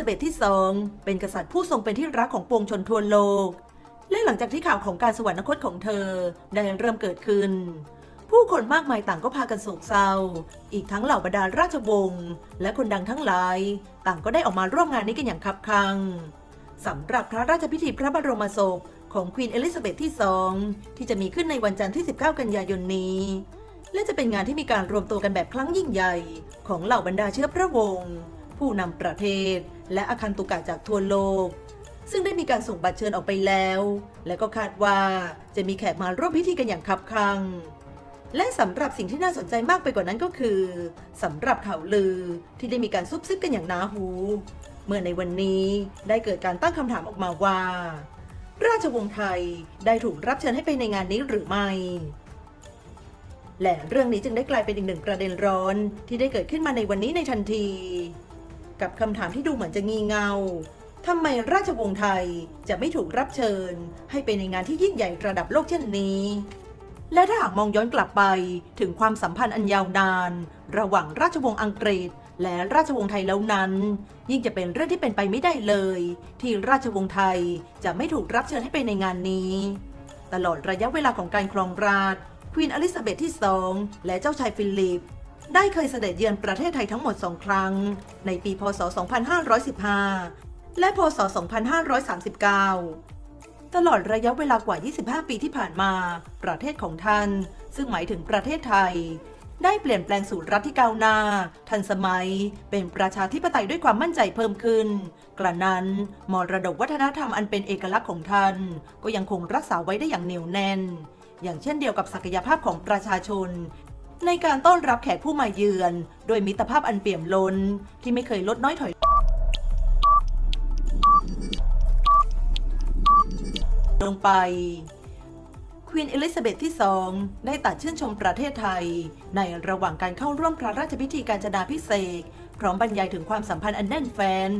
ซาเบธที่สองเป็นกษัตริย์ผู้ทรงเป็นที่รักของปวงชนทั่วโลก และหลังจากที่ข่าวของการสวรรคตของเธอได้เริ่มเกิดขึ้น ผู้คนมากมายต่างก็พากันโศกเศร้า อีกทั้งเหล่าบรรดาราชวงศ์และคนดังทั้งหลาย ต่างก็ได้ออกมาร่วมงานนี้กันอย่างคับคังสำหรับพระราชพิธีพระบรมศพของควีนเอลิซาเบธที่สองที่จะมีขึ้นในวันจันทร์ที่ 19 กันยายนนี้ และจะเป็นงานที่มีการรวมตัวกันแบบครั้งยิ่งใหญ่ ของเหล่าบรรดาเชื้อพระวงศ์ผู้นำประเทศ และอาคันตุกะจากทั่วโลก ซึ่งได้มีการส่งบัตรเชิญออกไปแล้ว และก็คาดว่าจะมีแขกมาร่วมพิธีกันอย่างคับคั่งและสำหรับสิ่งที่น่าสนใจมากไปกว่านั้นก็คือสำหรับข่าวลือที่ได้มีการซุบซิบกันอย่างหนาหู เมื่อในวันนี้ได้เกิดการตั้งคำถามออกมาว่า ราชวงศ์ไทยได้ถูกรับเชิญให้ไปในงานนี้หรือไม่ และเรื่องนี้จึงได้กลายเป็นอีกหนึ่งประเด็นร้อนที่ได้เกิดขึ้นมาในวันนี้ในทันที กับคำถามที่ดูเหมือนจะงีเงาทำไมราชวงศ์ไทยจะไม่ถูกรับเชิญ ให้ไปในงานที่ยิ่งใหญ่ระดับโลกเช่นนี้ และถ้าหากมองย้อนกลับไปถึงความสัมพันธ์อันยาวนาน ระหว่างราชวงศ์อังกฤษ และราชวงศ์ไทยแล้วนั้น ยิ่งจะเป็นเรื่องที่เป็นไปไม่ได้เลย ที่ราชวงศ์ไทยจะไม่ถูกรับเชิญให้ไปในงานนี้ ตลอดระยะเวลาของการครองราชควีนอลิซาเบธที่สองและเจ้าชายฟิลิป ได้เคยเสด็จเยือนประเทศไทยทั้งหมด2ครั้ง ในปีพศ 2515 และพศ 2539 ตลอดระยะเวลากว่า 25 ปีที่ผ่านมา ประเทศของท่าน ซึ่งหมายถึงประเทศไทย ได้เปลี่ยนแปลงสู่รัฐที่ก้าวหน้า ทันสมัย เป็นประชาธิปไตยด้วยความมั่นใจเพิ่มขึ้น กระนั้น มรดกวัฒนธรรมอันเป็นเอกลักษณ์ของท่าน ก็ยังคงรักษาไว้ได้อย่างเหนียวแน่นอย่างเช่นเดียวกับศักยภาพของประชาชน ในการต้อนรับแขกผู้มาเยือน โดยมิตรภาพอันเปี่ยมล้นที่ไม่เคยลดน้อยถอยลงไปควีนเอลิซาเบธที่สองได้ตัดชื่นชมประเทศไทย ในระหว่างการเข้าร่วมพระราชพิธีการจนาพิเศษ พร้อมบรรยายถึงความสัมพันธ์อันแน่นแฟน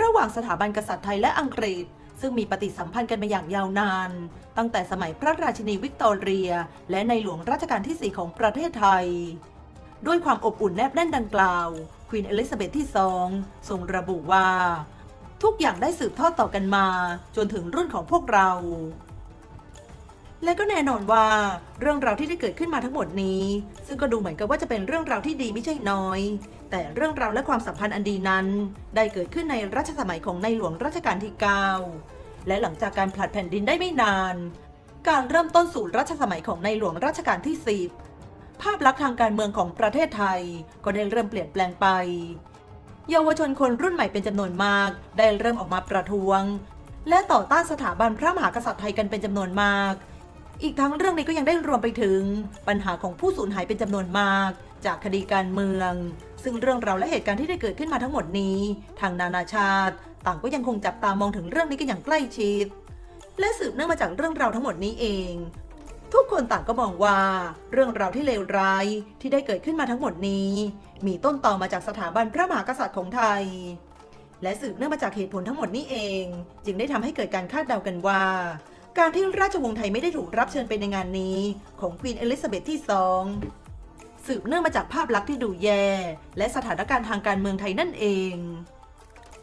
ระหว่างสถาบันกษัตริย์ไทยและอังกฤษ ซึ่งมีปฏิสัมพันธ์กันมาอย่างยาวนาน ตั้งแต่สมัยพระราชินีวิกตอเรีย และในหลวงรัชกาลที่ 4 ของประเทศไทย ด้วยความอบอุ่นแนบแน่นดังกล่าวควีนเอลิซาเบธที่สองทรงระบุว่า ทุกอย่างได้สืบทอดต่อกันมา จนถึงรุ่นของพวกเรา และก็แน่นอนว่าเรื่องราวที่ได้เกิดขึ้นมาทั้งหมดนี้ ซึ่งก็ดูเหมือนกับว่าจะเป็นเรื่องราวที่ดีไม่ใช่น้อย แต่เรื่องราวและความสัมพันธ์อันดีนั้น ได้เกิดขึ้นในรัชสมัยของในหลวงรัชกาลที่ 9 และหลังจากการผลัดแผ่นดินได้ไม่นาน การเริ่มต้นสู่รัชสมัยของในหลวงรัชกาลที่ 10 ภาพลักษณ์ทางการเมืองของประเทศไทย ก็ได้เริ่มเปลี่ยนแปลงไป เยาวชนคนรุ่นใหม่เป็นจำนวนมาก ได้เริ่มออกมาประท้วง และต่อต้านสถาบันพระมหากษัตริย์ไทยกันเป็นจำนวนมาก อีกทั้งเรื่องนี้ก็ยังได้รวมไปถึง ปัญหาของผู้สูญหายเป็นจำนวนมาก จากคดีการเมือง ซึ่งเรื่องราวและเหตุการณ์ที่ได้เกิดขึ้นมาทั้งหมดนี้ ทางนานาชาติ ต่างก็ยังคงจับตามองถึงเรื่องนี้กันอย่างใกล้ชิด และสืบเนื่องมาจากเรื่องราวทั้งหมดนี้เอง ทุกคนต่างก็มองว่า เรื่องราวที่เลวร้ายที่ได้เกิดขึ้นมาทั้งหมดนี้ มีต้นตอมาจากสถาบันพระมหากษัตริย์ของไทย และสืบเนื่องมาจากเหตุผลทั้งหมดนี้เอง จึงได้ทำให้เกิดการคาดเดากันว่า การที่ราชวงศ์ไทยไม่ได้ถูกรับเชิญไปในงานนี้ ของควีนเอลิซาเบธที่สองสืบเนื่องมาจากภาพลักษณ์ที่ดูแย่ และสถานการณ์ทางการเมืองไทยนั่นเอง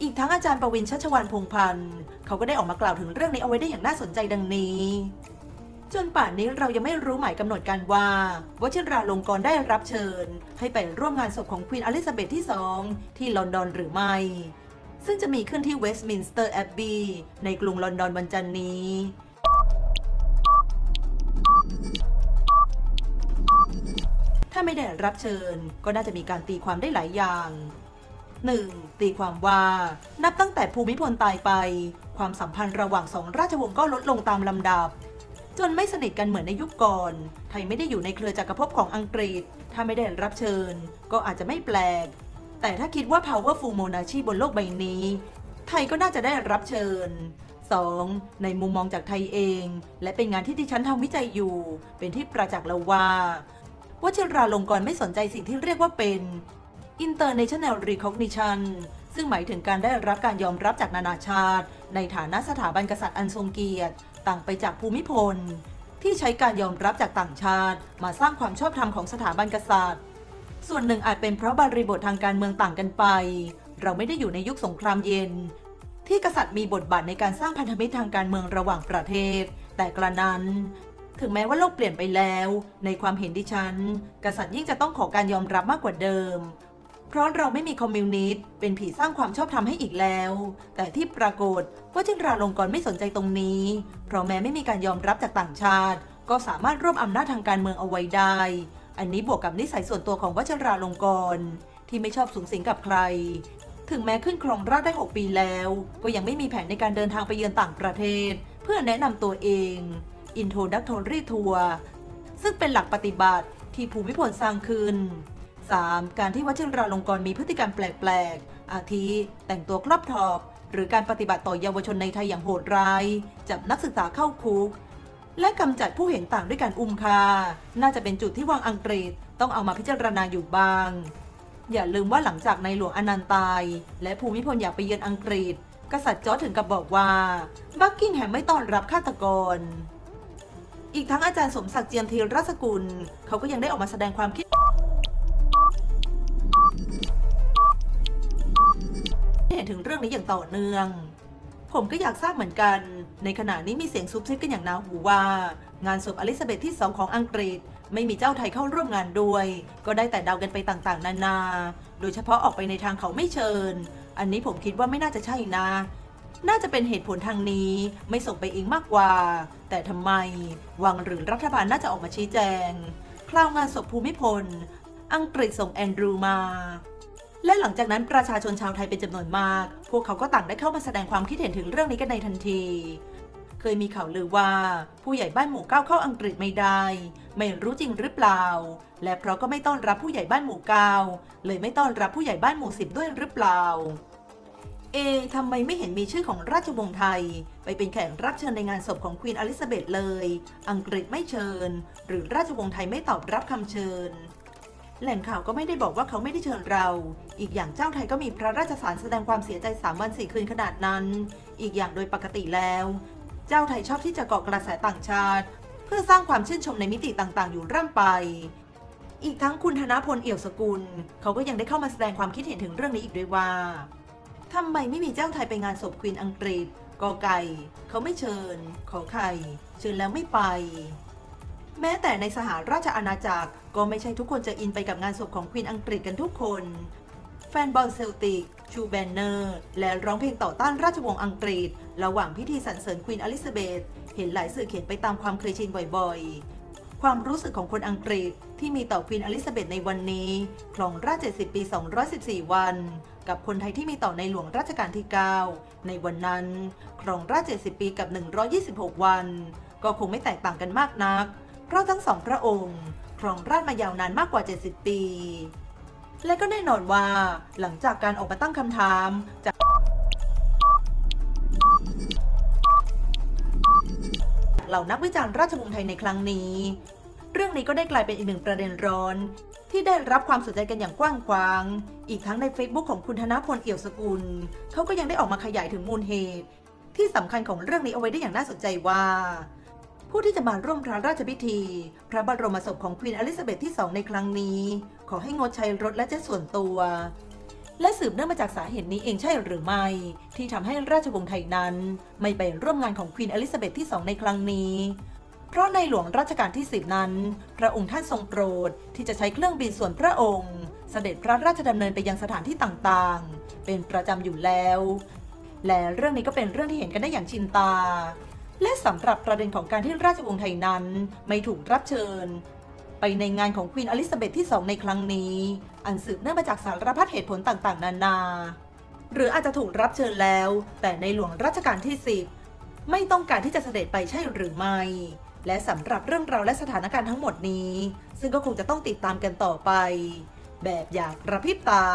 อีกทั้งอาจารย์ประวินชัชวานพงพันธ์เขาก็ได้ออกมากล่าวถึงเรื่องนี้เอาไว้ได้อย่างน่าสนใจดังนี้ จนป่านนี้เรายังไม่รู้หมายกำหนดการว่าวชิราลงกรณ์ได้รับเชิญ ให้ไปร่วมงานศพของควีนอลิซาเบธที่สองที่ลอนดอนหรือไม่ ซึ่งจะมีขึ้นที่เวสต์มินสเตอร์แอบบีในกรุงลอนดอนวันจันทร์นี้ ถ้าไม่ได้รับเชิญ ก็น่าจะมีการตีความได้หลายอย่าง 1. ตีความว่า นับตั้งแต่ภูมิพลตายไป ความสัมพันธ์ระหว่างสองราชวงศ์ก็ลดลงตามลำดับ จนไม่สนิทกันเหมือนในยุคก่อน ไทยไม่ได้อยู่ในเครือจักรภพของอังกฤษ ถ้าไม่ได้รับเชิญ ก็อาจจะไม่แปลก แต่ถ้าคิดว่า powerful monarchy บนโลกใบนี้ ไทยก็น่าจะได้รับเชิญ 2. ในมุมมองจากไทยเอง และเป็นงานที่ดิฉันทำวิจัยอยู่ เป็นที่ประจักษ์แล้วว่า วชิราลงกรณ์ไม่สนใจสิ่งที่เรียกว่าเป็น international recognition ซึ่งหมายถึงการได้รับการยอมรับจากนานาชาติ ในฐานะสถาบันกษัตริย์อันทรงเกียรติ ต่างไปจากภูมิพล ที่ใช้การยอมรับจากต่างชาติ มาสร้างความชอบธรรมของสถาบันกษัตริย์ ส่วนหนึ่งอาจเป็นเพราะบริบททางการเมืองต่างกันไป เราไม่ได้อยู่ในยุคสงครามเย็น ที่กษัตริย์มีบทบาทในการสร้างพันธมิตรทางการเมืองระหว่างประเทศ แต่กระนั้น ถึงแม้ว่าโลกเปลี่ยนไปแล้ว ในความเห็นดิฉัน กษัตริย์ยิ่งจะต้องขอการยอมรับมากกว่าเดิม เพราะเราไม่มีคอมมิวนิสต์เป็นผีสร้างความชอบธรรมให้อีกแล้ว แต่ที่ปรากฏว่าจินราลงกรณ์ไม่สนใจตรงนี้ เพราะแม้ไม่มีการยอมรับจากต่างชาติ ก็สามารถรวมอำนาจทางการเมืองเอาไว้ได้ อันนี้บวกกับนิสัยส่วนตัวของวัชราลงกรณ์ที่ไม่ชอบสูงสิงกับใคร ถึงแม้ขึ้นครองราชได้ 6 ปีแล้ว ก็ยังไม่มีแผนในการเดินทางไปเยือนต่างประเทศ เพื่อแนะนำตัวเอง Introductory Tour ซึ่งเป็นหลักปฏิบัติที่ภูมิพลสร้างขึ้น 3. การที่วัชิราลงกรณ์มีพฤติกรรมแปลก ๆ อาทิ แต่งตัวครอบทอบ หรือการปฏิบัติต่อเยาวชนในไทยอย่างโหดร้าย จับนักศึกษาเข้าคุก และกำจัดผู้เห็นต่างด้วยการอุ้มฆ่าน่าจะเป็นจุดที่วังอังกฤษต้องเอามาพิจารณาอยู่บ้าง อย่าลืมว่าหลังจากในหลวงอนันต์ตาย และภูมิพลอยากไปเยือนอังกฤษ กษัตริย์จอร์จถึงกับบอกว่า บักกิงแฮมไม่ต้อนรับฆาตกร อีกทั้งอาจารย์สมศักดิ์เจียมธีรสกุล เขาก็ยังได้ออกมาแสดงความคิดเห็นถึงเรื่องนี้อย่างต่อเนื่อง ผมก็อยากทราบเหมือนกัน ในขณะนี้มีเสียงซุบซิบกันอย่างนาหูว่า งานศพอลิซาเบธที่สองของอังกฤษ ไม่มีเจ้าไทยเข้าร่วมงานด้วย ก็ได้แต่เดากันไปต่างๆ นานา โดยเฉพาะออกไปในทางเขาไม่เชิญ อันนี้ผมคิดว่าไม่น่าจะใช่นะ น่าจะเป็นเหตุผลทางนี้ไม่ส่งไปเองมากกว่า แต่ทำไม วังหรือรัฐบาลน่าจะออกมาชี้แจง คราวงานศพภูมิพล อังกฤษส่งแอนดรูมา และหลังจากนั้นประชาชนชาวไทยเป็นจำนวนมาก พวกเขาก็ต่างได้เข้ามาแสดงความคิดเห็นถึงเรื่องนี้กันในทันที เคยมีข่าวลือว่า ผู้ใหญ่บ้านหมู่เก้าเข้าอังกฤษไม่ได้ ไม่รู้จริงหรือเปล่า และเพราะก็ไม่ต้อนรับผู้ใหญ่บ้านหมู่เก้าเลยไม่ต้อนรับผู้ใหญ่บ้านหมู่สิบด้วยหรือเปล่า เอทำไมไม่เห็นมีชื่อของราชวงศ์ไทย ไปเป็นแขกรับเชิญในงานศพของควีนอลิซาเบธเลย อังกฤษไม่เชิญ หรือราชวงศ์ไทยไม่ตอบรับคำเชิญ แหล่งข่าวก็ไม่ได้บอกว่าเขาไม่ได้เชิญเรา อีกอย่างเจ้าไทยก็มีพระราชสารแสดงความเสียใจ3วัน4คืนขนาดนั้น อีกอย่างโดยปกติแล้ว เจ้าไทยชอบที่จะเกาะกระแสต่างชาติ เพื่อสร้างความชื่นชมในมิติต่างๆ อยู่ร่ำไปอีกทั้งคุณธนพลเอี่ยวสกุล เขาก็ยังได้เข้ามาแสดงความคิดเห็นถึงเรื่องนี้อีกด้วยว่า ทำไมไม่มีเจ้าไทยไปงานศพควีนอังกฤษกอไก่ เขาไม่เชิญ ขอไข่ เชิญแล้วไม่ไป แม้แต่ในสหราชอาณาจักรก็ไม่ใช่ทุกคนจะอินไปกับงานศพของควีนอังกฤษกันทุกคน แฟนบอลเซลติก ชูแบนเนอร์ และร้องเพลงต่อต้านราชวงศ์อังกฤษ ระหว่างพิธีสรรเสริญควีนอลิซาเบธเห็นหลายสื่อเขียนไปตามความเคยชินบ่อยๆ ความรู้สึกของคนอังกฤษที่มีต่อควีนอลิซาเบธในวันนี้ครองราช70 ปี 214 วัน กับคนไทยที่มีต่อในหลวงรัชกาลที่ 9 ในวันนั้นครองราช70 ปีกับ 126 วัน ก็คงไม่แตกต่างกันมากนัก เพราะทั้งสองพระองค์ครองราชมายาวนานมากกว่า 70 ปี และก็แน่นอนว่าหลังจากการออกมาตั้งคำถามจากเหล่านักวิจารณ์ราชวงศ์ไทยในครั้งนี้ เรื่องนี้ก็ได้กลายเป็นอีกหนึ่งประเด็นร้อน ที่ได้รับความสนใจกันอย่างกว้างขวาง อีกทั้งใน Facebook ของคุณธนพลเอี่ยวสกุล เขาก็ยังได้ออกมาขยายถึงมูลเหตุ ที่สำคัญของเรื่องนี้เอาไว้ได้อย่างน่าสนใจว่า ผู้ที่จะมาร่วมพระราชพิธี พระบรมศพของควีนอลิซาเบธที่สองในครั้งนี้ ขอให้งดใช้รถและเจ็ตส่วนตัว และสืบเนื่องมาจากสาเหตุนี้เองใช่หรือไม่ ที่ทำให้ราชวงศ์ไทยนั้น ไม่ไปร่วมงานของควีนอลิซาเบธที่สองในครั้งนี้ เพราะในหลวงรัชกาลที่ 10 นั้น พระองค์ท่านทรงโปรดที่จะใช้เครื่องบินส่วนพระองค์ เสด็จพระราชดำเนินไปยังสถานที่ต่างๆ เป็นประจำอยู่แล้ว และเรื่องนี้ก็เป็นเรื่องที่เห็นกันได้อย่างชินตา และสำหรับประเด็นของการที่ราชวงศ์ไทยนั้นไม่ถูกรับเชิญ ไปในงานของควีนอลิซาเบธที่ 2 ในครั้งนี้ อันสืบเนื่องมาจากสารพัดเหตุผลต่างๆ นานา หรืออาจจะถูกรับเชิญแล้ว แต่ในหลวงรัชกาลที่ 10 ไม่ต้องการที่จะเสด็จไปใช่หรือไม่ และสำหรับเรื่องราวและสถานการณ์ทั้งหมดนี้ ซึ่งก็คงจะต้องติดตามกันต่อไป แบบอยากกระพริบตา